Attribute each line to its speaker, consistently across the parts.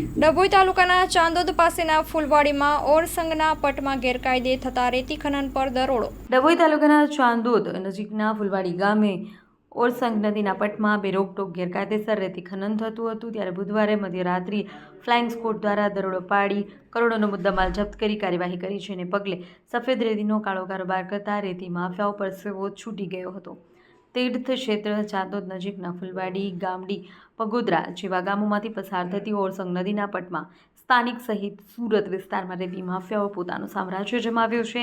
Speaker 1: ડભોઈ તાલુકાના ચાંદોદ પાસેના ફૂલવાડીમાં ઓરસંગના પટમાં ગેરકાયદે થતા રેતી ખનન પર દરોડો.
Speaker 2: ડભોઈ તાલુકાના ચાંદોદ નજીકના ફૂલવાડી ગામે ઓરસંગ નદીના પટમાં બે રોકટોક ગેરકાયદેસર રેતી ખનન થતું હતું. ત્યારે બુધવારે મધ્યરાત્રિ ફ્લાઇંગ સ્કોટ દ્વારા દરોડો પાડી કરોડોનો મુદ્દામાલ જપ્ત કરી કાર્યવાહી કરી છે. અને પગલે સફેદ રેતીનો કાળો કારોબાર કરતા રેતી માફિયાઓ પર સેવો છૂટી ગયો હતો. તીર્થ ક્ષેત્ર ચાંદોદ નજીકના ફુલવાડી ગામડી પગોદરા જેવા ગામોમાંથી પસાર થતી ઓરસંગ નદીના પટમાં સ્થાનિક સહિત સુરત વિસ્તારમાં રેતી માફિયાઓ પોતાનું સામ્રાજ્ય જમાવ્યું છે.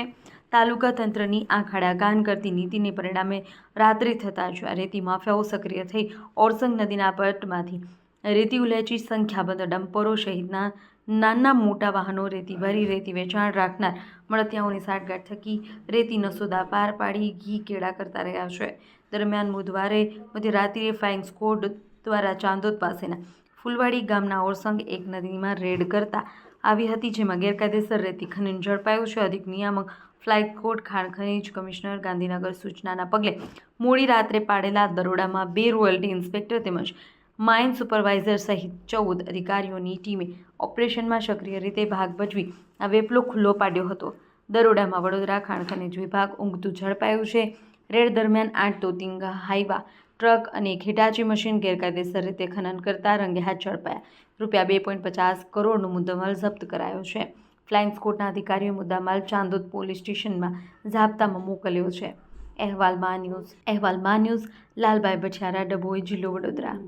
Speaker 2: તાલુકા તંત્રની આંખાડા કાન કરતી નીતિને પરિણામે રાત્રિ થતાં જ રેતી માફિયાઓ સક્રિય થઈ ઓરસંગ નદીના પટમાંથી રેતી ઉલેચી સંખ્યાબંધ ડમ્પરો સહિતના નાના મોટા વાહનો રેતી ભરી, રેતી વેચાણ રાખનાર મળતિયાઓની સાંઠગાંઠ થકી રેતીનો સોદા પાર પાડી ઘી કેળા કરતા રહ્યા છે. દરમિયાન બુધવારે મધ્યરાત્રિએ ફ્લાઇંગ સ્કોડ દ્વારા ચાંદોદ પાસેના ફૂલવાડી ગામના ઓરસંગ એક નદીમાં રેડ કરતા આવી હતી, જેમાં ગેરકાયદેસર રેતી ખનન ઝડપાયું છે. અધિક નિયામક ફ્લાઇટ કોર્ટ ખાણ ખનીજ કમિશનર, ગાંધીનગર સૂચનાના પગલે મોડી રાત્રે પાડેલા દરોડામાં બે રોયલ્ટી ઇન્સ્પેક્ટર તેમજ માઇન સુપરવાઇઝર સહિત ચૌદ અધિકારીઓની ટીમે ઓપરેશનમાં સક્રિય રીતે ભાગ ભજવી આ વેપલો ખુલ્લો પાડ્યો હતો. દરોડામાં વડોદરા ખાણ ખનીજ વિભાગ ઊંઘતું ઝડપાયું છે. રેડ દરમિયાન આઠ તોતિંગા હાઈવા, ટ્રક અને એક હિટાચી મશીન ગેરકાયદેસર રીતે ખનન કરતા રંગે હાથ ઝડપાયા. રૂપિયા બે પોઈન્ટ પચાસ કરોડનો મુદ્દામાલ જપ્ત કરાયો છે. ફ્લાઇંગ સ્કોટના અધિકારીઓ મુદ્દામાલ ચાંદોદ પોલીસ સ્ટેશનમાં ઝાપતામાં મોકલ્યો છે. અહેવાલ મા ન્યૂઝ, અહેવાલ મા ન્યૂઝ, લાલભાઈ બછારા ડભોઈ, જિલ્લો વડોદરા.